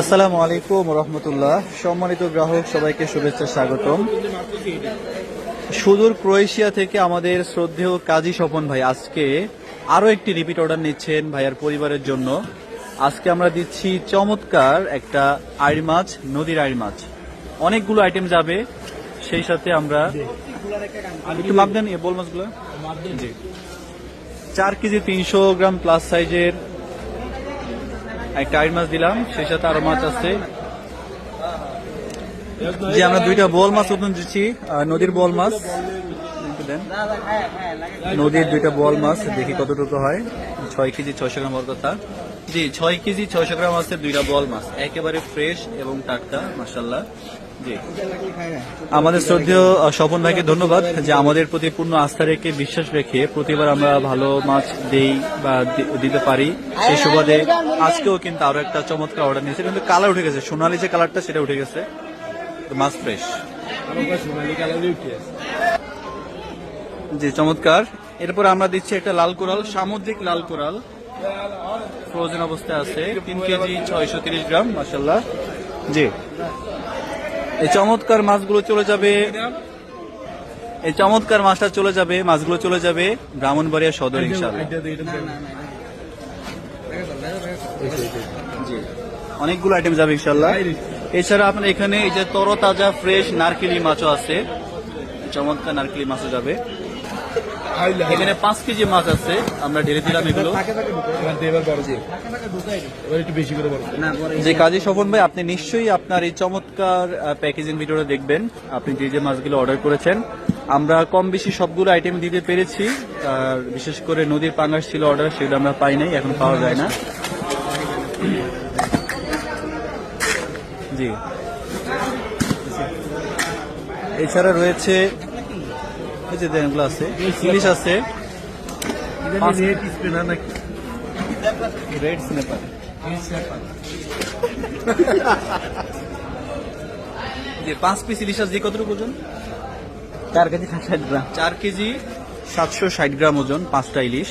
আসসালামু আলাইকুম রহমতুল্লাহ। সম্মানিত গ্রাহক, সবাইকে শুভেচ্ছা, স্বাগতম। সুদূর ক্রোয়েশিয়া থেকে আমাদের শ্রদ্ধেয় কাজী স্বপন ভাই আজকে আরও একটি রিপিট অর্ডার নিচ্ছেন ভাইয়ার পরিবারের জন্য। আজকে আমরা দিচ্ছি চমৎকার একটা আইড় মাছ, নদীর আইড় মাছ। অনেকগুলো আইটেম যাবে। সেই সাথে আমরা একটু মাপ দেন বল মাছগুলো। জি। চার কেজি তিনশো গ্রাম প্লাস সাইজের একটা মাছ দিলাম, সেই সাথে আরও মাছ আছে। জি, আমরা দুইটা বোয়াল মাছ উঠুন দিচ্ছি নদীর বোয়াল মাছ। দেন। নদীর দুইটা বোয়াল মাছ, দেখি কতটুকু হয়। ছয় কেজি ছয়শো গ্রাম কথা। জি, ছয় কেজি ছয়শো গ্রাম আছে দুইটা বোয়াল মাছ। একেবারে ফ্রেশ এবং টাটকা মাসাল্লাহ আমাদের শ্রদ্ধেয় স্বপন ভাইকে ধন্যবাদ যে আমাদের প্রতি পূর্ণ আস্থা রেখে, বিশ্বাস রেখে প্রতিবার আমরা ভালো মাছ দেই বা দিতে পারি। সেই সুবাদে আজকেও কিন্তু আরও একটা চমৎকার অর্ডার নিয়েছে। কিন্তু কালার উঠে গেছে। সোনালি যে কালারটা সেটা উঠে গেছে। মাছ ফ্রেশ জি, চমৎকার। এরপর আমরা দিচ্ছি একটা লাল কোরাল, সামুদ্রিক লাল কোরাল। ফ্রোজেন অবস্থায় আছে। তিন কেজি ছয়শো তিরিশ গ্রাম মাসাল্লাহ জি। এই চমৎকার মাছগুলো চলে যাবে। এই চমৎকার মাছটা চলে যাবে মাছগুলো চলে যাবে ব্রাহ্মণবাড়িয়া সদর ইনশাল্লাহ জি। অনেকগুলো আইটেম যাবে ইনশাল্লাহ এছাড়া আপনার এখানে এই যে তরতাজা ফ্রেশ নারকেলি মাছও আছে। চমৎকার নারকেলি মাছও যাবে। এখানে পাঁচ কেজি মাছ আছে আমরা ঢেলে দিলাম এগুলো। এবার একটু বেশি করে বলো যে কাজী স্বপন ভাই আপনি নিশ্চয়ই আপনার এই চমৎকার প্যাকেজিং ভিডিওটা দেখবেন। আপনি যে যে মাছগুলো অর্ডার করেছেন আমরা কম বেশি সবগুলো আইটেম দিতে পেরেছি। আর বিশেষ করে নদীর পাঙ্গাস ছিল অর্ডার সেগুলো আমরা পাই নাই এখন পাওয়া যায় না। জি। এছাড়া রয়েছে এই যে এগুলো আছে। ইলিশ আছে। পাঁচ- রেট স্পেনার নাকি? Red snapper. যে পাঁচ পিস ইলিশ আছে কতটুকু ওজন? চার কেজি ষাট গ্রাম। চার কেজি সাতশো ষাট গ্রাম ওজন পাঁচটা ইলিশ।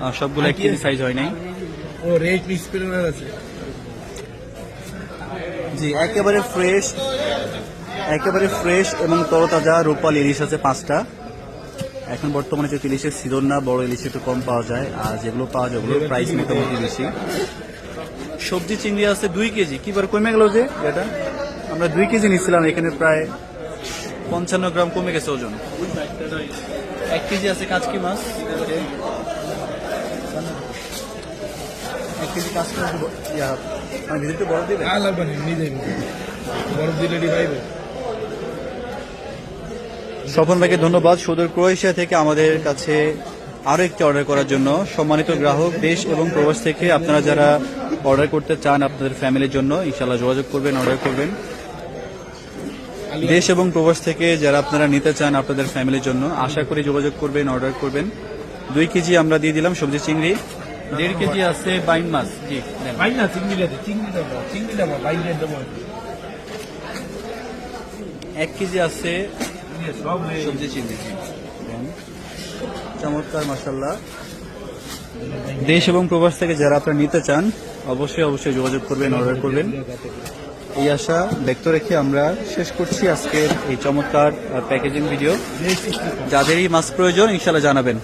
আর সবগুলো এক কেজি সাইজ হয় নাই। ও রেট স্পেনার আছে। জি একেবারে ফ্রেশ একেবারে ফ্রেশ এবং তরতাজা রূপাল ইলিশ আছে পাঁচটা। এখন বর্তমানে যে ইলিশের সিজন না, বড় ইলিশ একটু কম পাওয়া যায়। আর যেগুলো পাওয়া যায় ওগুলোর প্রাইস মোটামুটি বেশি। সবজি চিংড়ি আছে দুই কেজি। কি বার কমে গেল যে এটা? আমরা দুই কেজি নিচ্ছিলাম এখানে প্রায় পঞ্চান্ন গ্রাম কমে গেছে ওজন। এক কেজি আছে কাঁচকি মাছ। এক কেজি কাচকি মাছ মানে বড় নিজে বরফ দিলে স্বপন ভাইকে ধন্যবাদ। সুদূর ক্রোয়েশিয়া থেকে আমাদের কাছে আরও একটি অর্ডার করার জন্য। সম্মানিত গ্রাহক দেশ এবং প্রবাস থেকে আপনারা যারা অর্ডার করতে চান আপনাদের ফ্যামিলির জন্য ইনশাল্লাহ যোগাযোগ করবেন অর্ডার করবেন। দেশ এবং প্রবাস থেকে যারা আপনারা নিতে চান আপনাদের ফ্যামিলির জন্য আশা করি যোগাযোগ করবেন অর্ডার করবেন। দুই কেজি আমরা দিয়ে দিলাম সবজি চিংড়ি। দেড় কেজি আছে বাইন মাছ জি। না চিংড়ি চিংড়ি এক কেজি আছে সবজি চিংড়ি চমৎকার মাসাল্লাহ দেশ এবং প্রবাস থেকে যারা আপনারা নিতে চান অবশ্যই অবশ্যই যোগাযোগ করবেন অর্ডার করবেন। এই আশা ব্যক্ত রেখে আমরা শেষ করছি আজকের এই চমৎকার প্যাকেজিং ভিডিও যাদেরই মাছ প্রয়োজন ইনশাল্লাহ জানাবেন।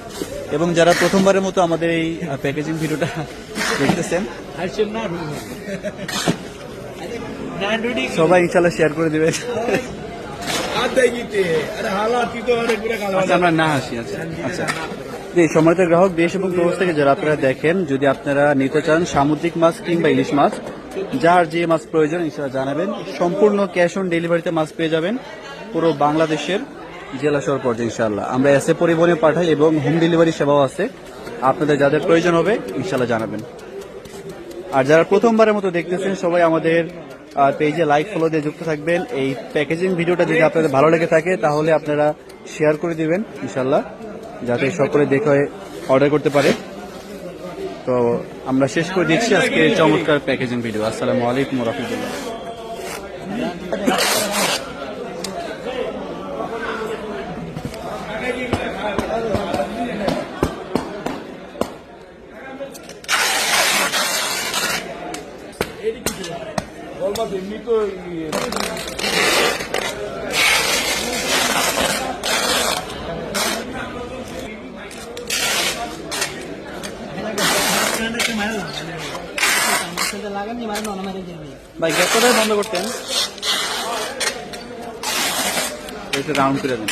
এবং যারা প্রথমবারের মতো আমাদের এই প্যাকেজিং ভিডিওটা দেখতেছেন সবাই ইনশাল্লাহ শেয়ার করে দিবেন। আচ্ছা আমরা না হাসি আচ্ছা আচ্ছা। জি, সম্মানিত গ্রাহক, দেশ এবং প্রবাস থেকে যারা আপনারা দেখেন, যদি আপনারা নিতে চান সামুদ্রিক মাছ কিংবা ইলিশ মাছ, যার যে মাছ প্রয়োজন ইনশাল্লাহ জানাবেন। সম্পূর্ণ ক্যাশ অন ডেলিভারিতে মাছ পেয়ে যাবেন পুরো বাংলাদেশের জেলা শহর পর্যায়ে ইনশাল্লাহ আমরা এসে পরিবহনে পাঠাই এবং হোম ডেলিভারি সেবাও আছে। আপনাদের যাদের প্রয়োজন হবে ইনশাল্লাহ জানাবেন। আর যারা প্রথমবারের মতো দেখতেছেন, সবাই আমাদের পেজে লাইক ফলো দিয়ে যুক্ত থাকবেন। এই প্যাকেজিং ভিডিওটা যদি আপনাদের ভালো লেগে থাকে, তাহলে আপনারা শেয়ার করে দিবেন ইনশাল্লাহ যাতে সকলে দেখে অর্ডার করতে পারে। তো আমরা শেষ করে দিচ্ছি আজকে চমৎকার প্যাকেজিং ভিডিও আসসালামু আলাইকুম রহমতুল্লাহ। বলবা এমনি তো ভাই গ্যাস কোথায় বন্ধ করতেন? রাউন্ড করে দেন।